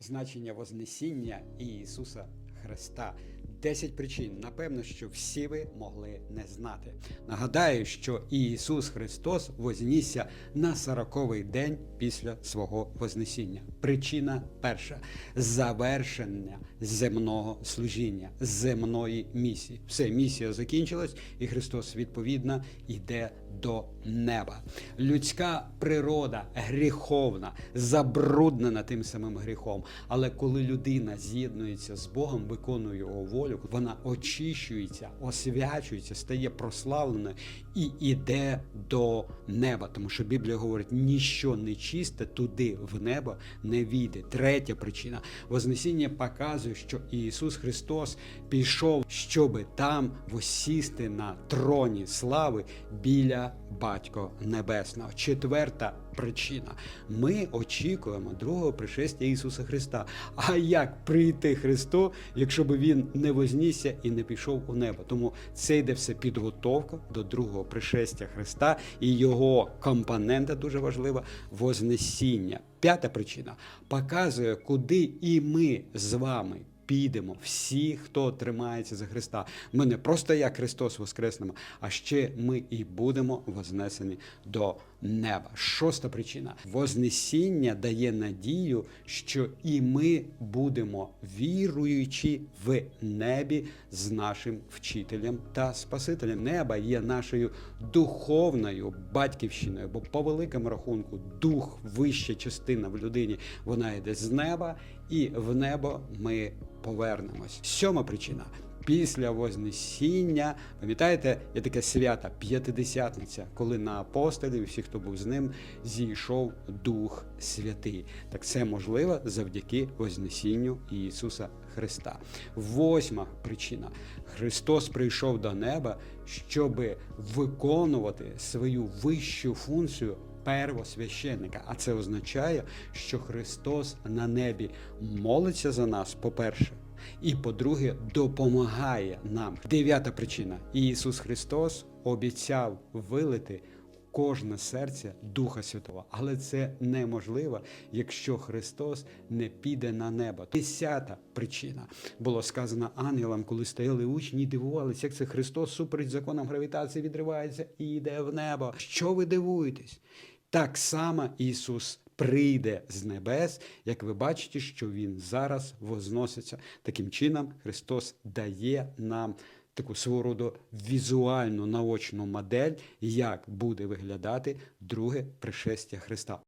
Значення Вознесіння Ісуса Христа. 10 причин, напевно, що всі ви могли не знати. Нагадаю, що Ісус Христос вознісся на 40-й день після свого Вознесіння. Причина перша завершення земного служіння, земної місії. Все, місія закінчилась, і Христос відповідно йде до неба. Людська природа гріховна, забруднена тим самим гріхом. Але коли людина з'єднується з Богом, виконує його волю, вона очищується, освячується, стає прославленою і йде до неба. Тому що Біблія говорить, ніщо нечисте туди в небо не війде. Третя причина Вознесіння показує, що Ісус Христос пішов, щоби там восісти на троні слави біля Батька Небесного. Четверта причина. Ми очікуємо другого пришестя Ісуса Христа. А як прийти Христу, якщо би він не вознісся і не пішов у небо? Тому це йде все підготовка до другого пришестя Христа і його компонента дуже важлива вознесіння. П'ята причина показує, куди і ми з вами. Підемо всі, хто тримається за Христа. Ми не просто як Христос воскреснемо, а ще ми і будемо вознесені до неба. Шоста причина: Вознесіння дає надію, що і ми будемо віруючи в небі з нашим вчителем та Спасителем. Неба є нашою духовною батьківщиною, бо по великому рахунку дух вища частина в людині, вона йде з неба, і в небо ми повернемось. Сьома причина. Після Вознесіння, пам'ятаєте, є таке свято П'ятидесятниця, коли на апостолів, і всі, хто був з ним, зійшов Дух Святий. Так це можливо завдяки Вознесінню Ісуса Христа. Восьма причина: Христос прийшов до неба, щоб виконувати свою вищу функцію первосвященника. А це означає, що Христос на небі молиться за нас, по-перше. І по-друге, допомагає нам. Дев'ята причина: Ісус Христос обіцяв вилити кожне серце Духа Святого. Але це неможливо, якщо Христос не піде на небо. Десята причина було сказано ангелам, коли стояли учні, дивувалися, як це Христос супереч законам гравітації відривається і йде в небо. Що ви дивуєтесь? Так само Ісус прийде з небес, як ви бачите, що Він зараз возноситься. Таким чином, Христос дає нам таку свого роду візуальну наочну модель, як буде виглядати друге пришестя Христа.